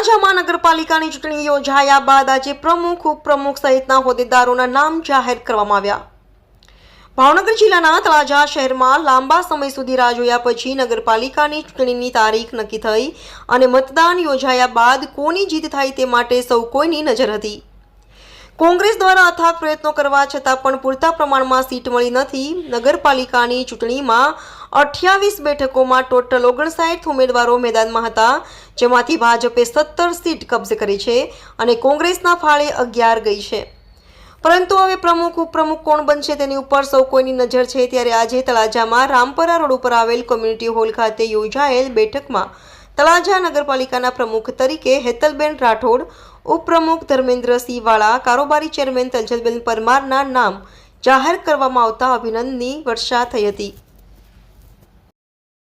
તળાજામાં નગરપાલિકાની ચૂંટણી યોજાયા બાદ આજે પ્રમુખ, ઉપપ્રમુખ સહિતના હોદ્દેદારોના નામ જાહેર કરવામાં આવ્યા. ભાવનગર જિલ્લાના તળાજા શહેરમાં લાંબા સમય સુધી રાહ જોયા પછી નગરપાલિકાની ચૂંટણીની તારીખ નક્કી થઈ અને મતદાન યોજાયા બાદ કોની જીત થાય તે માટે સૌ કોઈની નજર હતી. કોંગ્રેસ દ્વારા અથાગ પ્રયત્નો કરવા છતાં પણ પૂરતા પ્રમાણમાં સીટ મળી નથી. નગરપાલિકાની ચૂંટણીમાં અઠ્યાવીસ બેઠકોમાં ટોટલ ઓગણસાઠ ઉમેદવારો મેદાનમાં હતા, જેમાંથી ભાજપે સત્તર સીટ કબજે કરી છે અને કોંગ્રેસના ફાળે અગિયાર ગઈ છે. પરંતુ હવે પ્રમુખ, ઉપપ્રમુખ કોણ બનશે તેની ઉપર સૌ કોઈની નજર છે. ત્યારે આજે તળાજામાં રામપરા રોડ ઉપર આવેલ કોમ્યુનિટી હોલ ખાતે યોજાયેલ બેઠકમાં તળાજા નગરપાલિકાના પ્રમુખ તરીકે હેતલબેન રાઠોડ ઉપપ્રમુખ ધર્મેન્દ્રસિંહ વાળા, કારોબારી ચેરમેન તલજલબેન પરમારના નામ જાહેર કરવામાં આવતા અભિનંદનની વર્ષા થઈ હતી.